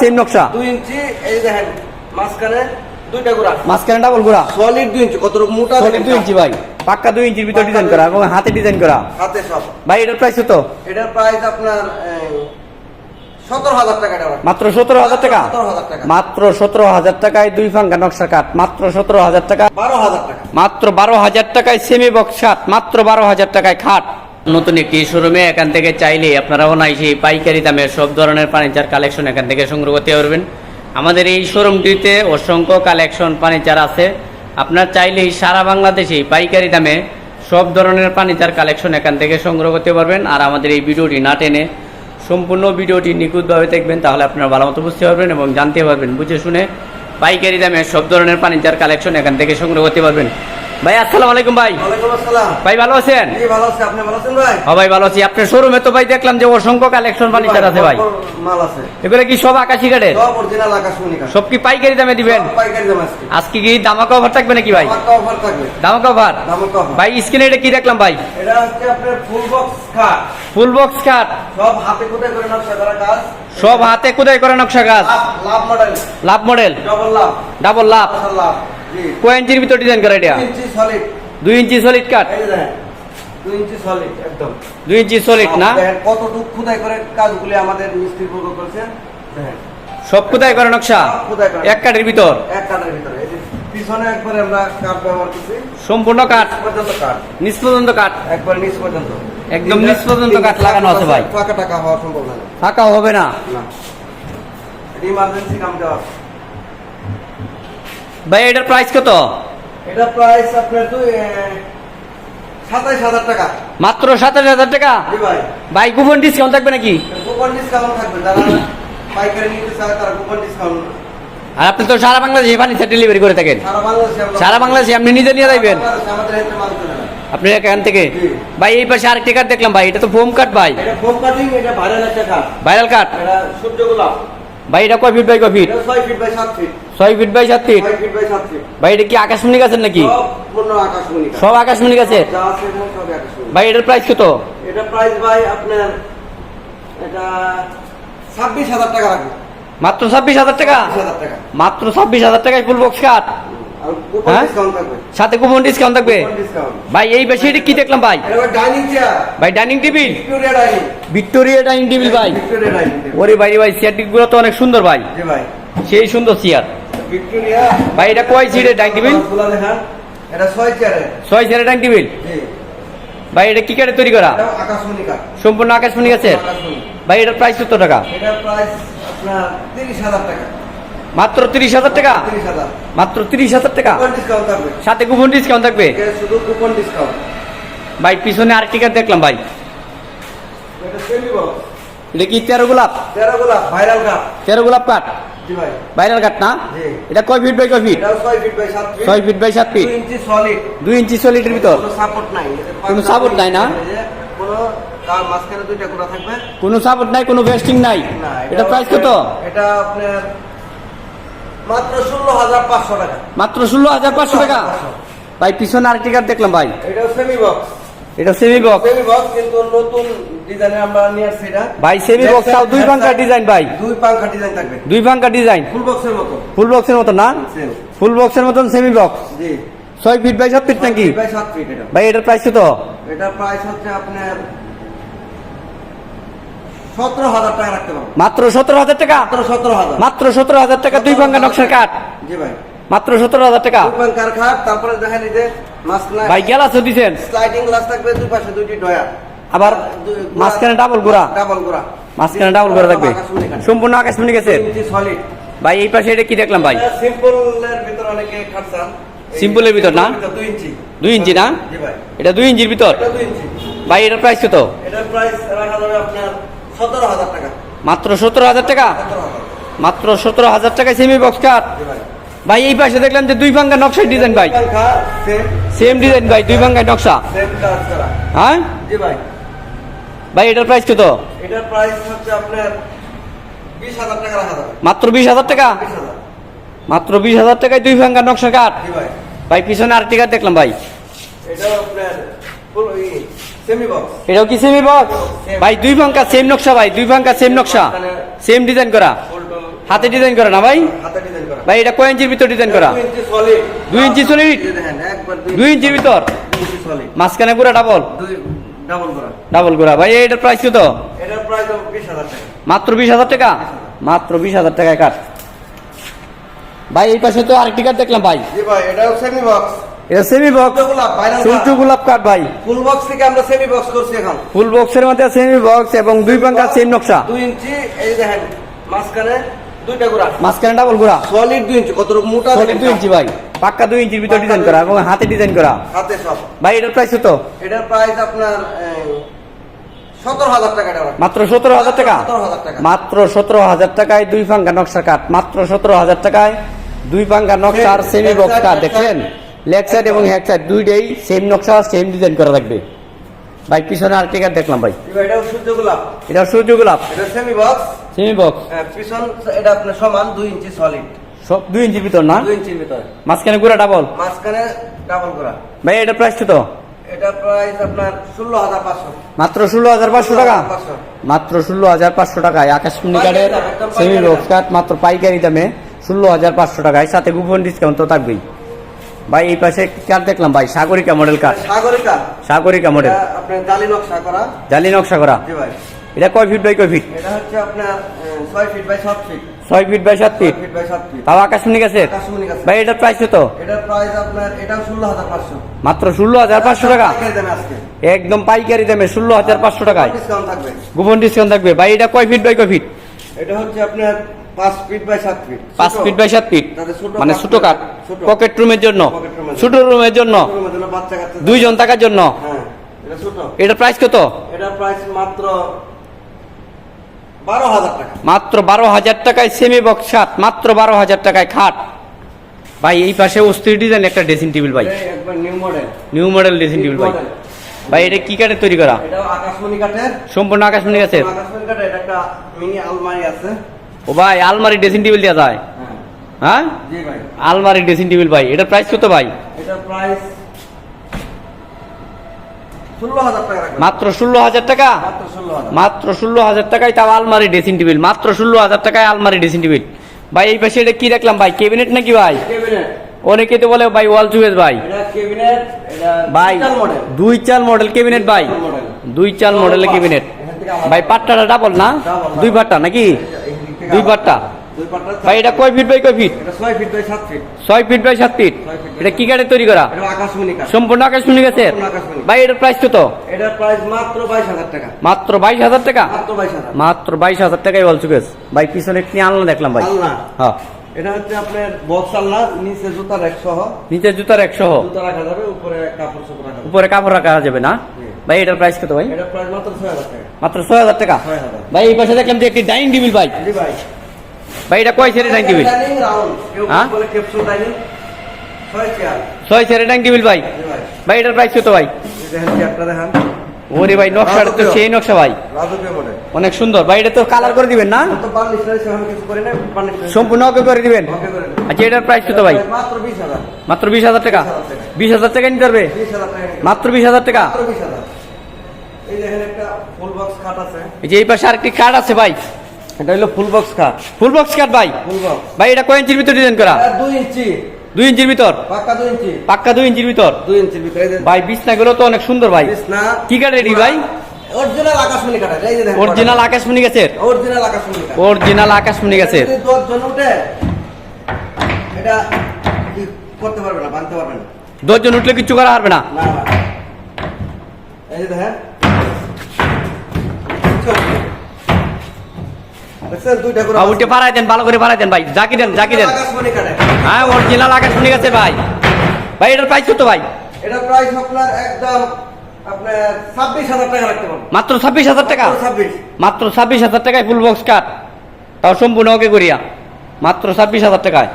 Same নকশা। দুই ইঞ্চি এই দেখেন মাঝখানে দুইটা গোড়া। মাঝখানে ডাবল গোড়া। সলিড দুই ইঞ্চি কতটুকু মোটা সলিড দুই ইঞ্চি ভাই। পাক্কা দুই ইঞ্চির ভিতর ডিজাইন করা এবং হাতে ডিজাইন করা। হাতে সব। ভাই এটার প্রাইস কত? এটার প্রাইস আপনার সতেরো হাজার মাত্র সতেরো হাজার টাকা? সতেরো হাজার টাকা। মাত্র সতেরো হাজার টাকায় দুই ফাঙ্কা নকশা কাঠ মাত্র সতেরো হাজার টাকা। বারো হাজার টাকা। মাত্র বারো হাজার টাকায় সেমি বক্স খাট মাত্র বারো হাজার টাকায় খাট। নতুন একটি শোরুমে এখান থেকে চাইলে আপনারা অনায়াসে পাইকারি দামে সব ধরনের ফার্নিচার কালেকশন এখান থেকে সংগ্রহ করতে পারবেন। আমাদের এই শোরুমটিতে অসংখ্য কালেকশন ফার্নিচার আছে। আপনার চাইলেই সারা বাংলাদেশে পাইকারি দামে সব ধরনের ফার্নিচার কালেকশন এখান থেকে সংগ্রহ করতে পারবেন। আর আমাদের এই ভিডিওটি না টেনে সম্পূর্ণ ভিডিওটি নিখুঁতভাবে দেখবেন, তাহলে আপনারা ভালো মতো বুঝতে পারবেন এবং জানতে পারবেন। বুঝে শুনে পাইকারি দামে সব ধরনের ফার্নিচার কালেকশন এখান থেকে সংগ্রহ করতে পারবেন। ভাই আসসালামু আলাইকুম ভাই। ভাই ভালো আছেন? ভাই? হ্যাঁ ভাই ভালো আছি। আপনার শোরুমে তো ভাই দেখলাম যে অসংখ্য কালেকশন ফার্নিচার আছে ভাই। এগুলো কি সব আকাশি কাঠের? সব কি পাইকারি দামে দিবেন? আজকে কি দামাকা অফার থাকবে নাকি ভাই? দামাকা অফার ভাই স্ক্রিনে এটা কি দেখলাম ভাই? ফুল বক্স খাট সব হাতে কোথায় করে নকশা করা কাজ। সব হাতে কোদাই করে নকশা গাছ love model love model double love. Double love. কয় ইঞ্চির ভিতর ডিজাইন করা এটা? দুই ইঞ্চি সলিড দেখেন দুই ইঞ্চি সলিড না? খুদাই করে কাজগুলি আমাদের মিস্ত্রি করছে। সব করে নকশা। এক কাঠের ভিতর? এক কাঠের ভিতরে। পিছনে একবারে আমরা কাঠ ব্যবহার করছি। সম্পূর্ণ কাঠ? পর্যন্ত কাঠ। নিচ পর্যন্ত কাঠ? একবার নিচ পর্যন্ত। একদম নিচ পর্যন্ত কাঠ লাগানো আছে ভাই। ফাঁকা টাকা হওয়া সম্ভব না। ফাঁকা হবে না? না। ইমার্জেন্সি কাম দেওয়া। ভাই এটার প্রাইস কত? এটা প্রাইস আপনার দুই সাতাইশ হাজার টাকা। মাত্র সাতাশ হাজার টাকা? ভাই। ভাই কুপন ডিসকাউন্ট থাকবে নাকি? কুপন ডিসকাউন্ট থাকবে যারা পাইকারি নিতে চায় তারা কুপন ডিসকাউন্ট আর আপনি তো সারা বাংলাদেশে ফার্নিচার ডেলিভারি করে থাকেন। সারা বাংলাদেশে আপনি নিজে নিয়ে যাইবেন। বাংলাদেশে আমাদের এখানে মাল চলে না। আপনি এখান থেকে। ভাই এই পাশে আরেকটি কাঠ দেখলাম ভাই এটা তো ফোম কাঠ ভাই। ভাইরাল কাঠ সূর্য গোলাপ। ভাই এটা কয় ফিট বাই কয় ফিট এটা ছয় ফিট বাই সাত ফিট ছয় ফিট বাই সাত ফিট ভাই এটা কি আকাশমণি গাছের নাকি? সব আকাশমণি। গাছের। ভাই এটার প্রাইস কত? এটা প্রাইস ভাই আপনার এটা ছাব্বিশ হাজার টাকা রাখবে। মাত্র ছাব্বিশ হাজার টাকা? মাত্র ছাব্বিশ হাজার টাকায় ফুল বক্স কাঠ হ্যাঁ? সাথে কুপন ডিসকাউন্ট থাকবে? ভাই এই এটা কি দেখলাম ভাই? ভাই dining table Victoria dining table ভাই। ওরে ভাই ভাই চেয়ারগুলো তো অনেক সুন্দর ভাই। ভাই। সেই সুন্দর চেয়ার ভিক্টোরিয়া। ভাই এটা কয় সিটের ডাইনিং টেবিল খোলা দেখান এটা ছয় চেয়ারের। ছয় চেয়ারের ভাই এটা কি কাঠে তৈরি করা? সম্পূর্ণ আকাশমণি আকাশমণি। ভাই এটার প্রাইস কত টাকা? এটার প্রাইস আপনার তিরিশ হাজার টাকা। মাত্র তিরিশ হাজার টাকা? মাত্র তিরিশ হাজার টাকা? সাথে কুপন ডিসকাউন্ট থাকবে? শুধু কুপন ডিসকাউন্ট ভাই পিছনে আরেকটি কাঠ দেখলাম ভাই? এটা এটা কি তেরো গোলাপ? তেরো গোলাপ ভাইরাল কাঠ। তেরো গোলাপ কাঠ? ভাইরাল কাঠ না? এটা কয় ফিট বাই কয় ফিট? ছয় ফিট বাই সাত ফিট। দুই ইঞ্চি সলিড সলিডের ভিতর? কোনো সাপোর্ট নাই। না? কোনো সাপোর্ট নাই কোনো ভেস্টিং নাই? এটা প্রাইস কত? এটা আপনার মাত্র ষোলো হাজার পাঁচশো টাকা। মাত্র ষোলো হাজার পাঁচশো টাকা? ভাই পিছনে আরেকটি কাঠ দেখলাম ভাই। এটাও সেমি বক্স এটা সেমি বক্স সেমি বক্স কিন্তু নতুন ডিজাইনের আমরা নিয়ে আসছি এটা। ভাই সেমি বক্স তাও দুই পাঙ্কা ডিজাইন ভাই। দুই পাঙ্খা ডিজাইন থাকবে। দুই পাঙ্কা ডিজাইন ফুল বক্সের মতো। ফুল বক্সের মতো না? ফুল বক্সের মতন সেমি বক্স জি। ছয় ফিট বাই সাত ফিট নাকি? বাই সাত ফিট এটা। ভাই এটার প্রাইস কত? এটা প্রাইস হচ্ছে আপনার সতেরো হাজার টাকা রাখতে পারব। মাত্র সতেরো হাজার টাকা? মাত্র সতেরো হাজার। মাত্র সতেরো হাজার টাকা দুই পাঙ্কা নকশার কাঠ? জি ভাই। মাত্র সতেরো হাজার টাকা? দুই পাঙ্কার খাট তারপরে দেখেন এই যে ভাই গ্যালাসও দিছেন। স্লাইডিং গ্লাস থাকবে দুই পাশে দুইটি ডয়ার আবার মাঝখানে ডাবল গোড়া ডাবল গোড়া মাঝখানে ডাবল গোড়া থাকবে। সম্পূর্ণ আকাশমণি গেছে। সলিড ভাই এই পাশে এটা কি দেখলাম ভাই? সিম্পলের ভিতর অনেকে খাটছান সিম্পলের ভিতর না? দুই ইঞ্চি। দুই ইঞ্চি না? ভাই। এটা দুই ইঞ্চির ভিতর? ভাই এটার প্রাইস কত? এটার প্রাইস রাখা যাবে আপনার সতেরো হাজার টাকা। মাত্র সতেরো হাজার টাকা? মাত্র সতেরো হাজার টাকায় সেমি বক্স জি ভাই এই পাশে দেখলাম যে দুই ভাঙ্গা নকশার ডিজাইন ভাই। সেম ডিজাইন ভাই দুই পাঙ্কায় নকশা। হ্যাঁ? ভাই। ভাই এটার প্রাইস কত? এটার প্রাইস হচ্ছে আপনার মাত্র বিশ হাজার টাকা? মাত্র বিশ হাজার টাকায় দুই পাঙ্কা নকশা কাঠ? ভাই। পিছনে আরেকটি কাঠ দেখলাম ভাই। এটাও কি সেমি বক্স ভাই দুই পাঙ্কা সেম নকশা ভাই দুই পাঙ্কা সেম নকশা। সেম ডিজাইন করা। হাতে ডিজাইন করা না ভাই? ভাই এটা কয় ইঞ্চির ভিতর ডিজাইন করা? দুই ইঞ্চি সলিড দুই ইঞ্চির ভিতর? মাঝখানে পুরো ডাবল ডাবল করা করা ভাই এটার প্রাইস কত? এটার প্রাইস বিশ হাজার টাকা। মাত্র বিশ হাজার টাকা? মাত্র বিশ হাজার টাকায় কাঠ ভাই এই পাশে তো আরেকটি কাঠ দেখলাম ভাই। জি সেমি বক্স এটা সেমি বক্স সূর্য গোলাপ কাঠ। ভাই। ফুল বক্স থেকে আমরা সেমি বক্স করছি এখন। ফুল বক্সের মধ্যে সেমি বক্স এবং দুই পাঙ্কা সেম নকশা। দুই ইঞ্চি এই দেখেন মাঝখানে দুইটা গোড়া মাঝখানে ডাবল গোড়া সলিড দুই ইঞ্চি কত মোটা সলিড দুই ইঞ্চি ভাই। পাক্কা দুই ইঞ্চির ভিতর ডিজাইন করা এবং হাতে ডিজাইন করা। হাতে সব। ভাই এটার প্রাইস কত? এটার প্রাইস আপনার সতেরো হাজার টাকা এটা মাত্র সতেরো হাজার টাকা? সতেরো হাজার টাকা। মাত্র সতেরো হাজার টাকায় দুই পাঙ্কা নকশা কাঠ। মাত্র সতেরো হাজার টাকায় দুই পাঙ্কা নকশা আর সেমি Left বক্স কাঠ দেখছেন? লেগ সাইড এবং হ্যাক সাইড দুইটাই সেম নকশা সেম ডিজাইন করা থাকবে। ভাই পিছনে আর টিকার দেখলাম ভাই। এটাও সূর্য গোলাপ। এটা সূর্য গোলাপ। এটা সেমি বক্স সেমি বক্স পিছন এটা আপনার সমান দুই ইঞ্চি সলিড সব দুই ইঞ্চির ভিতর না? দুই ইঞ্চির ভিতরে। মাঝখানে পুরো ডাবল মাঝখানে ডাবল করা ভাই এটার প্রাইস কত? এটা প্রাইস আপনার ষোলো হাজার পাঁচশো। মাত্র ষোলো হাজার পাঁচশো টাকা? 16,500 মাত্র ষোলো হাজার পাঁচশো টাকায় আকাশমণি পাইকারি সেমি বক্স কাঠ মাত্র পাইকারি দামে ষোলো হাজার পাঁচশো টাকায় সাথে কুপন ডিসকাউন্ট তো থাকবেই। ভাই এই পাশে কাঠ দেখলাম ভাই সাগরিকা মডেল কাঠ। সাগরিকা। সাগরিকা মডেল আপনার জালি নকশা করা। জালি নকশা করা। জি ভাই। এটা কয় ফিট বাই কয় ফিট এটা হচ্ছে আপনার ছয় ফিট বাই সাত ফিট ছয় ফিট বাই সাত ছয় ফিট ফিট বাই সাত ফিট তাও আকাশমণি গাছের আকাশমণি গাছের। ভাই এটার প্রাইস কত? এটার প্রাইস আপনার হাজার পাঁচশো। মাত্র ষোলো হাজার পাঁচশো টাকা? একদম পাইকারি দামে ষোলো হাজার পাঁচশো টাকায়। ডিসকাউন্ট থাকবে। কুপন ডিসকাউন্ট থাকবে। ভাই এটা কয় ফিট বাই কয় ফিট এটা হচ্ছে আপনার পাঁচ ফিট বাই সাত ফিট পাঁচ ফিট বাই সাত ফিট মানে ছোট কাঠ? পকেট রুমের জন্য? ছোট রুমের জন্য? দুইজন থাকার জন্য? হ্যাঁ এটা প্রাইস কত? এটার প্রাইস মাত্র টাকা মাত্র বারো হাজার টাকায় সেমি বক্স খাট মাত্র বারো হাজার টাকায় খাট। ভাই এই পাশে অস্থির ডিজাইন একটা ড্রেসিং টেবিল ভাই। নিউ মডেল ড্রেসিং টেবিল ভাই। ভাই এটা কি কাঠের তৈরি করা? সম্পূর্ণ আকাশমণি কাঠের। ও ভাই আলমারি ড্রেসিং টেবিল দেওয়া যায়। হ্যাঁ। হ্যাঁ? ভাই। আলমারি ড্রেসিং টেবিল ভাই। এটার প্রাইস কত ভাই? এটার প্রাইস মাত্র ষোলো হাজার টাকা? মাত্র ষোলো হাজার। টাকায় তাও আলমারি ড্রেসিং টেবিল মাত্র ষোলো হাজার টাকায় আলমারি ড্রেসিং টেবিল ভাই এই পাশে এটা কি রাখলাম ভাই? কেবিনেট নাকি ভাই? অনেকে তো বলে ভাই ওয়াল চুয়েস ভাই। ভাই দুই চাল মডেল কেবিনেট ভাই। দুই চাল মডেলের কেবিনেট ভাই পাট্টাটা ডাবল না? দুই পাট্টা নাকি? দুই পাট্টা। ভাই এটা কয় ফিট বাই কয় ফিট? ছয় ফিট বাই সাত ফিট। ছয় ফিট বাই সাত ফিট? ছয় feet by এটা কি তৈরি করা? সম্পূর্ণ আকাশমণি গাছের? সম্পূর্ণ ভাই এটার প্রাইস কত? এটার প্রাইস মাত্র বাইশ হাজার টাকা। মাত্র বাইশ হাজার টাকা? মাত্র বাইশ হাজার। টাকাই ভাই পিছনে একটি দেখলাম ভাই। হ্যাঁ। এটা হচ্ছে আপনার বক্স আলনা নিচে জুতার এক সহ। নিচে জুতার একশো জুতা রাখা যাবে উপরে কাপড় রাখা যাবে। উপরে কাপড় রাখা যাবে না। ভাই এটার প্রাইস কত ভাই? এটার প্রাইস মাত্র ছয় হাজার টাকা। মাত্র ছয় হাজার টাকা? ভাই এই পাশে দেখলাম যে একটি ডাইনিং টেবিল ভাই। ভাই। ভাই এটা কয় কেউ হ্যাঁ? বলে ডাইনিং ছয় সেটের ডাইনিং টেবিল ভাই? ভাই। এটার প্রাইস কত ভাই? ওরে ভাই নকশাটা তো সেই নকশা ভাই। অনেক সুন্দর। ভাই এটা তো কালার করে দিবেন না? সম্পূর্ণ ওকে করে দিবেন? ওকে করে দিন। আচ্ছা এটার প্রাইস কত ভাই? মাত্র বিশ হাজার। টাকা? বিশ হাজার টাকা। নিতে পারবে? মাত্র বিশ হাজার টাকা? মাত্র বিশ হাজার। এই দেখেন একটা ফুল বক্স খাট আছে। এই যে এই পাশে আরেকটি কার্ড আছে ভাই। এটা হলো ফুল বক্স খাট ফুল বক্স কার্ড ভাই? ফুল বক্স ভাই এটা কয় ইঞ্চির ভিতর ডিজাইন করা? দুই ইঞ্চি। দুই ইঞ্চির ভিতর? পাক্কা দুই ইঞ্চি। পাক্কা দুই ইঞ্চির ভিতর? দুই ইঞ্চির ভিতরে ভাই বিছনাগুলো তো অনেক সুন্দর ভাই। বিছনা। কি কাঠের এটি ভাই? অরিজিনাল আকাশমণি এই যে দেখেন অরিজিনাল আকাশমণি গাছের? অরিজিনাল আকাশমণি কাঠ অরিজিনাল আকাশমণি দশ জন উঠে এটা করতে পারবে না বাঁধতে পারবে না। দশজন উঠলে কিচ্ছু করা পারবে না? না না। এই যে দেখেন। উঠে পাড়াই দেন ভালো করে পাড়াই দেন ভাই। জাকি দেন জাকি দেন। কাঠে হ্যাঁ অরিজিনাল আকাশমণি গাছের ভাই। ভাই এটার প্রাইস কত ভাই? এটা প্রাইস আপনার একদম মাত্র ছাব্বিশ হাজার টাকা? মাত্র ছাব্বিশ। হাজার টাকায় ফুল বক্স কাট তাও সম্পূর্ণ ওকে করিয়া। মাত্র ছাব্বিশ হাজার টাকায়।